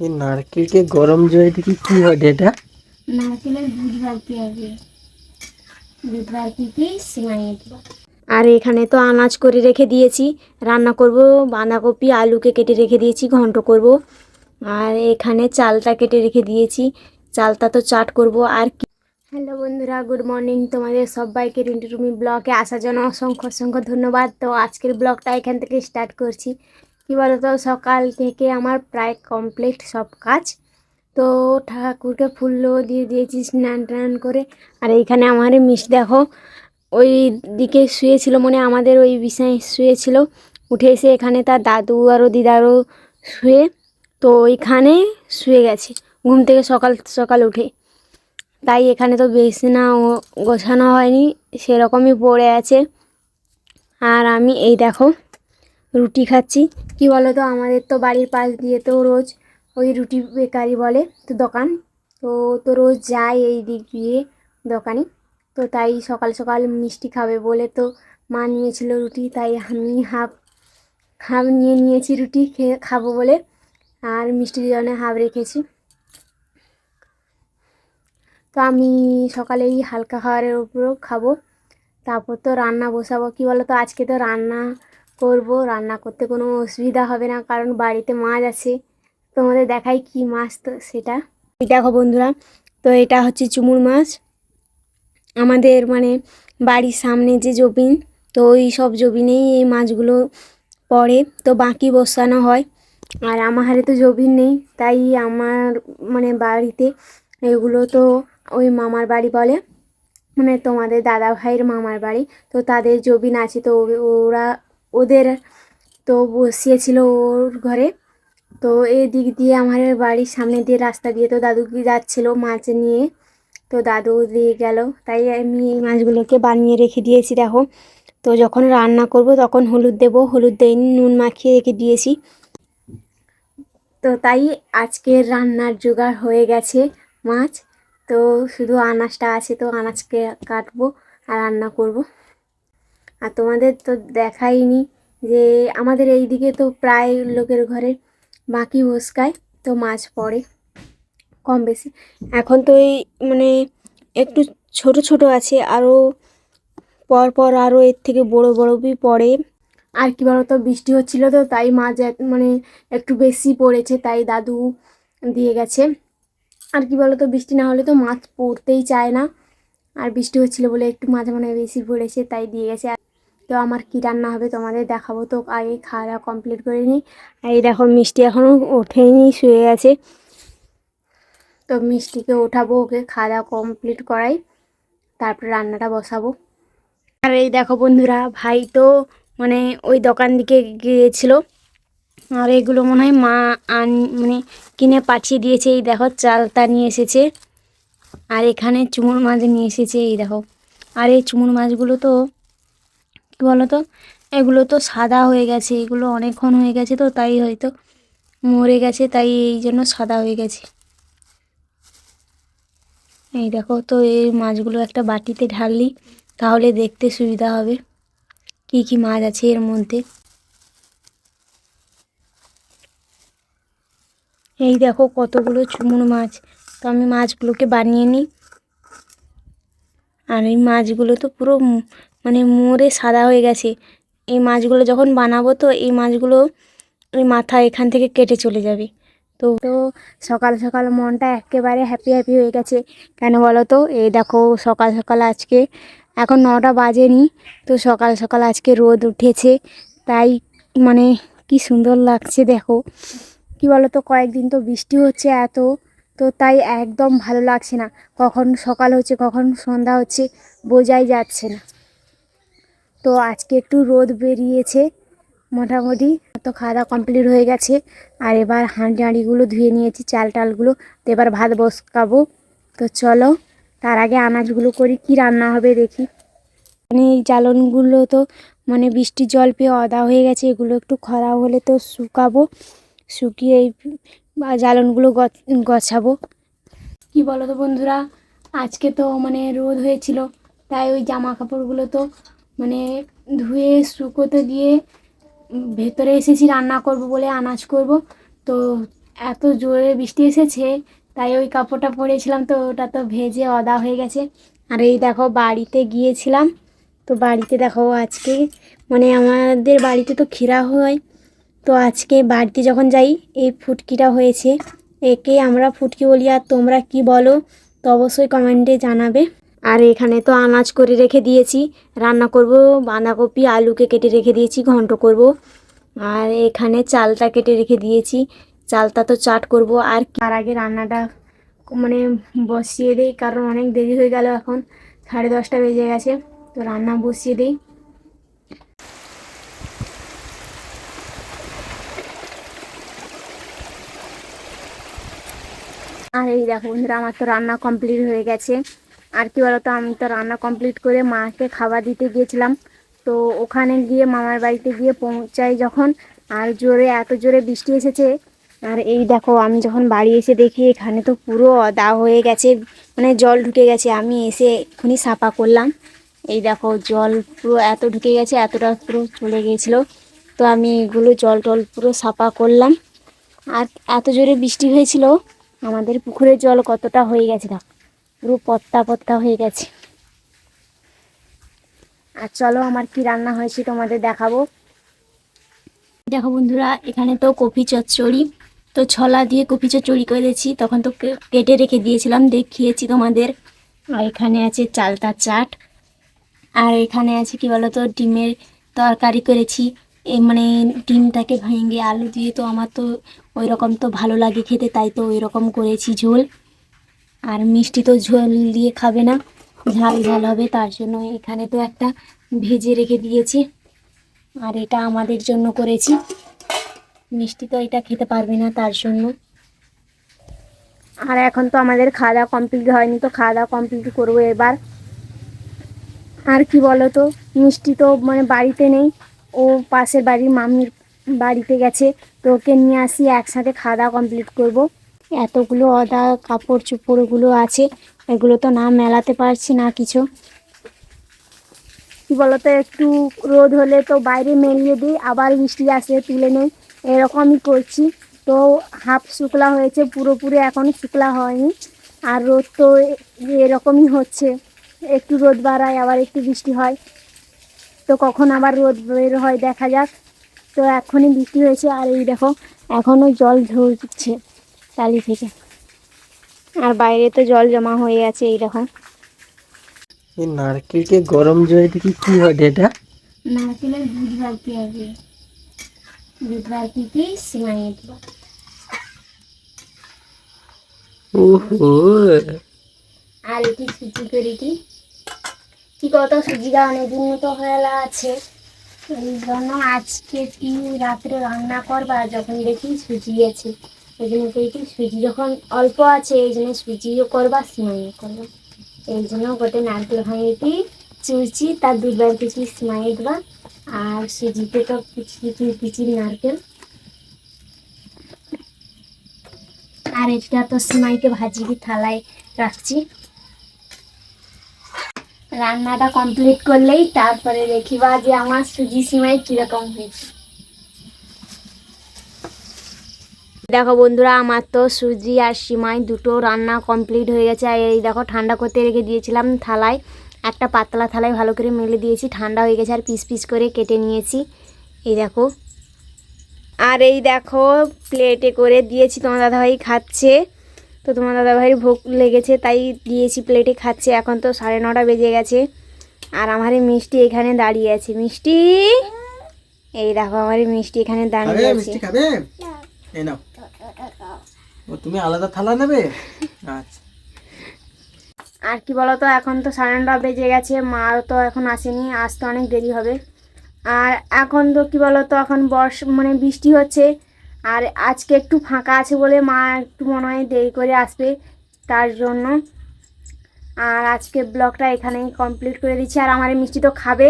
এই নারকেলকে গরম জলে দেখি কি হয় এটা? নারকেলের দুধ বালতি হবে দুধ বালতিতে সিমাই দেবো। আর এখানে তো আনাজ করে রেখে দিয়েছি। রান্না করব বাঁধাকপি আলুকে কেটে রেখে দিয়েছি ঘন্ট করব। আর এখানে চালটা কেটে রেখে দিয়েছি। চালটা তো চাট করব আর কি। হ্যালো বন্ধুরা গুড মর্নিং। তোমাদের সবাইকে রিন্টু রুমি ব্লগে আসার জন্য অসংখ্য অসংখ্য ধন্যবাদ। তো আজকের ব্লগটা এখান থেকে স্টার্ট করছি। কী বলতো, সকাল থেকে আমার প্রায় কমপ্লিট সব কাজ। তো ঠাকুরকে ফুলও দিয়ে দিয়েছি স্নান টান করে। আর এইখানে আমার মিস দেখো, ওই দিকে শুয়েছিল মনে আমাদের ওই বিছানায় শুয়েছিল। উঠে এসে এখানে তার দাদু আরও দিদারও শুয়ে, তো ওইখানে শুয়ে গেছে, ঘুম থেকে সকাল সকাল উঠে। তাই এখানে তো বিছানা ও- গোছানো হয়নি, সেরকমই পড়ে আছে। আর আমি এই দেখো রুটি খাচ্ছি। কি বলো তো আমাদের তো বাড়ির পাশ দিয়ে তো রোজ ওই রুটি বেকারি বলে তো দোকান। তো তো রোজ যায় এই দিক দিয়ে দোকানে। তো তাই সকাল সকাল মিষ্টি খাবে বলে তো মা নিয়েছিল রুটি, তাই আমি হাফ হাফ নিয়ে নিয়েছি রুটি খেয়ে খাব বলে আর মিষ্টির জন্য হাফ রেখেছি। তো আমি সকালে এই হালকা খাবারের উপরেও খাব। তারপর তো রান্না বসাবো। কি বলো তো আজকে তো রান্না করব, রান্না করতে কোনো অসুবিধা হবে না, কারণ বাড়িতে মাছ আছে। তোমাদের দেখাই কি মাছ তো সেটা। দেখো বন্ধুরা, তো এটা হচ্ছে চুমুর মাছ। আমাদের মানে বাড়ির সামনে যে জবিন, তো ওই সব জবিনেই এই মাছগুলো পড়ে, তো বাকি বসানো হয়। আর আমার হারে তো জবিন নেই, তাই আমার মানে বাড়িতে এগুলো তো ওই মামার বাড়ি বলে মানে তোমাদের দাদা ভাইয়ের মামার বাড়ি, তো তাদের জবিন আছে, তো ওরা ওদের তো বসিয়েছিল ওর ঘরে। তো এই দিক দিয়ে আমার বাড়ির সামনে দিয়ে রাস্তা দিয়ে তো দাদু যাচ্ছিল মাছ নিয়ে। তো দাদু দিয়ে গেল। তাই আমি এই মাছগুলোকে বানিয়ে রেখে দিয়েছি, দেখো। তো যখন রান্না করব তখন হলুদ দেব। হলুদ দেয়নি নুন মাখিয়ে রেখে দিয়েছি। তো তাই আজকের রান্নার জোগাড় হয়ে গেছে মাছ। তো শুধু আনাজটা আছে, তো আনাজকে কাটবো আর রান্না করব। আর তোমাদের তো দেখাইনি যে আমাদের এই দিকে তো প্রায় লোকের ঘরে বাকি বসকায় তো মাছ পড়ে, কম বেশি। এখন তো এই মানে একটু ছোট ছোট আছে আরও পর পর আরও এর থেকে বড় বড় বি পড়ে। আর কি বলতো, বৃষ্টি হচ্ছিল তো, তাই মাছ মানে একটু বেশি পড়েছে, তাই দাদু দিয়ে গেছে। আর কি বলতো, বৃষ্টি না হলে তো মাছ পড়তেই চায় না। আর বৃষ্টি হচ্ছিল বলে একটু মাছ মানে বেশি পড়েছে, তাই দিয়ে গেছে। তো আমার কী রান্না হবে তোমাদের দেখাবো। তো আগে খাওয়া দাওয়া কমপ্লিট করে নিই। আর এই দেখো মিষ্টি এখনও ওঠেনি, শুয়ে গেছে তো মিষ্টিকে ওঠাবো, ওকে খাওয়া দাওয়া কমপ্লিট করাই। তারপরে রান্নাটা বসাবো। আর এই দেখো বন্ধুরা, ভাই তো মানে ওই দোকান দিকে গিয়েছিল। আর এগুলো মনে হয় মা আন মানে কিনে পাঠিয়ে দিয়েছে। এই দেখো চালটা নিয়ে এসেছে। আর এখানে চুমুর মাছ নিয়ে এসেছে, এই দেখো। আর এই চুমুর মাছগুলো তো কী বলো তো এগুলো তো সাদা হয়ে গেছে, এগুলো অনেকক্ষণ হয়ে গেছে তো, তাই হয়তো মরে গেছে, তাই এই জন্য সাদা হয়ে গেছে। এই দেখো তো, এই মাছগুলো একটা বাটিতে ঢাললি, তাহলে দেখতে সুবিধা হবে। কি কি মাছ আছে এর মধ্যে? এই দেখো কতগুলো চুমুর মাছ। তো আমি মাছগুলোকে বানিয়ে নিই। আর এই মাছগুলো তো পুরো মানে মরে সাদা হয়ে গেছে। এই মাছগুলো যখন বানাবো তো এই মাছগুলো ওই মাথা এখান থেকে কেটে চলে যাবে। তো তো সকাল সকাল মনটা একেবারে হ্যাপি হ্যাপি হয়ে গেছে। কেন বলো তো? এই দেখো সকাল সকাল আজকে এখন নটা বাজেনি। তো সকাল সকাল আজকে রোদ উঠেছে। তাই মানে কি সুন্দর লাগছে দেখো। কি বলো তো কয়েকদিন তো বৃষ্টি হচ্ছে এত। তো তাই একদম ভালো লাগছে না। কখন সকাল হচ্ছে, কখন সন্ধ্যা হচ্ছে বোঝাই যাচ্ছে না। তো আজকে একটু রোদ বেরিয়েছে, মোটামুটি তো খাওয়া দাওয়া কমপ্লিট হয়ে গেছে। আর এবার হাঁড়ি হাঁড়িগুলো ধুয়ে নিয়েছি চাল টালগুলো তো এবার ভাত বসকাবো। তো চলো, তার আগে আনাজগুলো করি, কি রান্না হবে দেখি। মানে এই জ্বালনগুলো তো মানে বৃষ্টির জল পেয়ে অদা হয়ে গেছে, এগুলো একটু খরা হলে তো শুকাবো। শুকিয়ে এই জ্বালনগুলো গছাবো। কি বলো তো বন্ধুরা, আজকে তো মানে রোদ হয়েছিল, তাই ওই জামা কাপড়গুলো তো মানে ধুয়ে, শুকোতে দিয়ে ভেতরে এসেছি রান্না করব বলে আনাজ করব। তো এত জোরে বৃষ্টি এসেছে, তাই ওই কাপড়টা পরেছিলাম তো ওটা তো ভেজে অদা হয়ে গেছে। আর এই দেখো বাড়িতে গিয়েছিলাম, তো বাড়িতে দেখো আজকে মানে আমাদের বাড়িতে তো ক্ষীরা হয়, তো আজকে বাড়িতে যখন যাই, এই ফুটকিটা হয়েছে। একে আমরা ফুটকি বলি, আর তোমরা কি বলো, তো অবশ্যই কমেন্টে জানাবে। আর এখানে তো আনাজ করে রেখে দিয়েছি। রান্না করব, বাঁধাকপি, আলুকে কেটে রেখে দিয়েছি, ঘন্ট করব। আর এখানে চালটা কেটে রেখে দিয়েছি। চালটা তো চাট করব। আর তার আগে রান্নাটা মানে বসিয়ে দিই, কারণ অনেক দেরি হয়ে গেল এখন। সাড়ে দশটা বেজে গেছে, তো রান্না বসিয়ে দিই। আর এই দেখো বন্ধুরা, আমার তো রান্না কমপ্লিট হয়ে গেছে। আর কি বলতো, আমি তো রান্না কমপ্লিট করে মাকে খাবার দিতে গিয়েছিলাম। তো ওখানে গিয়ে মামার বাড়িতে গিয়ে পৌঁছাই যখন, আর জোরে এত জোরে বৃষ্টি এসেছে। আর এই দেখো, আমি যখন বাড়ি এসে দেখি, এখানে তো পুরো অদা হয়ে গেছে মানে জল ঢুকে গেছে। আমি এসে এক্ষুনি সাফা করলাম। এই দেখো, জল পুরো এত ঢুকে গেছে, এতটা পুরো চলে গিয়েছিল। তো আমি এগুলো জল টল পুরো সাফা করলাম। আর এত জোরে বৃষ্টি হয়েছিল, আমাদের পুকুরের জল কতটা হয়ে গেছে দেখো। পুরো পত্তা পত্তা হয়ে গেছে। আর চলো আমার কি রান্না হয়েছে তোমাদের দেখাবো। দেখো বন্ধুরা, এখানে তো কপি চচ্চড়ি, তো ছলা দিয়ে কপি চচ্চড়ি করেছি, তখন তো কেটে রেখে দিয়েছিলাম, দেখিয়েছি তোমাদের। আর এখানে আছে চালতা চাট, আর এখানে আছে কি বলতো, ডিমের তরকারি করেছি। মানে ডিমটাকে ভেঙে আলু দিয়ে তো আমার তো ওই রকম তো ভালো লাগে খেতে, তাই তো ওই রকম করেছি ঝোল। আর মিষ্টি তো ঝোল দিয়ে খাবে না, ঝাল ঝাল হবে, তার জন্য এখানে তো একটা ভেজে রেখে দিয়েছি। আর এটা আমাদের জন্য করেছি। মিষ্টি তো এটা খেতে পারবে না তার জন্য। আর এখন তো আমাদের খাওয়া দাওয়া কমপ্লিট হয়নি, তো খাওয়া দাওয়া কমপ্লিট করব এবার। আর কি বলো তো, মিষ্টি তো মানে বাড়িতে নেই, ও পাশের বাড়ির মামির বাড়িতে গেছে, তো ওকে নিয়ে আসি, একসাথে খাওয়া দাওয়া কমপ্লিট করব। এতগুলো অদা কাপড় চোপড়গুলো আছে, এগুলো তো না মেলাতে পারছি না কিছু। কি বলতো, একটু রোদ হলে তো বাইরে মেলিয়ে দিই, আবার বৃষ্টি আসলে তুলে নেই। এরকমই করছি। তো হাফ শুকলা হয়েছে, পুরোপুরি এখন শুকলা হয়নি। আর রোদ তো এরকমই হচ্ছে। একটু রোদ বাড়ায়, আবার একটু বৃষ্টি হয়। তো কখন আবার রোদ বের হয় দেখা যাক। তো এখনই বৃষ্টি হয়েছে, আর এই দেখো, এখনও জল ঝরছে। টালি থেকে। আর বাইরে তো জল জমা হয়ে আছে এই দেখো এই নারকেলকে গরম জলে দেখি কি হয় এটা? নারকেলের দুধ বাড়তে হবে দুধ বাড়তে সিমাই দেবো। ওহো। আর এটি সুজি করে দিই? কি কত সুজিটা অনেকদিন মতো হয়ে আছে। এই জন্য আজকে কি রাত্রে রান্না করবা যখন দেখি সুজি আছে। এই জন্য দেখি সুজি যখন অল্প আছে, এই জন্য সুজিও করবা সিমাইও করবা এই জন্য গোটে নারকেল ভাঙিটি চুচি তার দুবার কিছু সিমাই দেবা, আর সুজিতে তো কিছু কিছু নারকেল। আর এটা তো সিমাইকে ভাজিয়ে থালায় রাখছি। রান্নাটা কমপ্লিট করলেই তারপরে দেখিবা যে আমার সুজি সিমাই কীরকম হয়েছে। দেখো বন্ধুরা আমার তো সুজি আর সিমাই দুটো রান্না কমপ্লিট হয়ে গেছে। আর এই দেখো ঠান্ডা করতে রেখে দিয়েছিলাম থালায়। একটা পাতলা থালায় ভালো করে মেলে দিয়েছি। ঠান্ডা হয়ে গেছে আর পিস পিস করে কেটে নিয়েছি। এই দেখো। আর এই দেখো প্লেটে করে দিয়েছি। তোমার দাদাভাই খাচ্ছে। তো তোমার দাদাভাইয়ের ভোগ লেগেছে তাই দিয়েছি প্লেটে খাচ্ছে। এখন তো সাড়ে নটা বেজে গেছে। আর আমার এই মিষ্টি এখানে দাঁড়িয়ে আছে। মিষ্টি? এই দেখো আমার এই মিষ্টি এখানে দাঁড়িয়ে আছে। মিষ্টি খাবে? এই নাও। ও তুমি আলাদা থালা নেবে? আচ্ছা। আর কি বলতো এখন তো সাড়ে নটা বেজে গেছে মা তো এখন আসেনি আসতে অনেক দেরি হবে। আর এখন তো কি বলতো এখন বর্ষ মানে বৃষ্টি হচ্ছে আর আজকে একটু ফাঁকা আছে বলে মা একটু মনে হয় দেরি করে আসবে তার জন্য। আর আজকে ব্লগটা এখানেই কমপ্লিট করে দিচ্ছি আর আমার এই মিষ্টি তো খাবে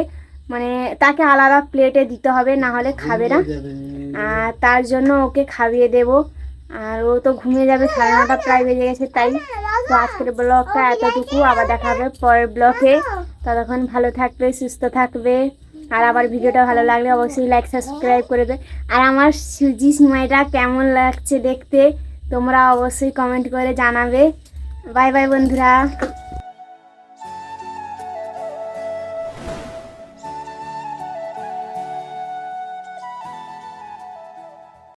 মানে তাকে আলাদা প্লেটে দিতে হবে না হলে খাবে না। আর তার জন্য ওকে খাইয়ে দেব। আর ও তো ঘুমিয়ে যাবে, সাড়ে নটা প্রায় বেজে গেছে তাই। তো আজকের ব্লগটা এতটুকু, আবার দেখা হবে পরের ব্লগে। ততক্ষণ ভালো থাকবে, সুস্থ থাকবে। আর আবার ভিডিওটা ভালো লাগলে অবশ্যই লাইক সাবস্ক্রাইব করে দেবে আর আমার সুজি সিমাইটা কেমন লাগছে দেখতে, তোমরা অবশ্যই কমেন্ট করে জানাবে। বাই বাই বন্ধুরা।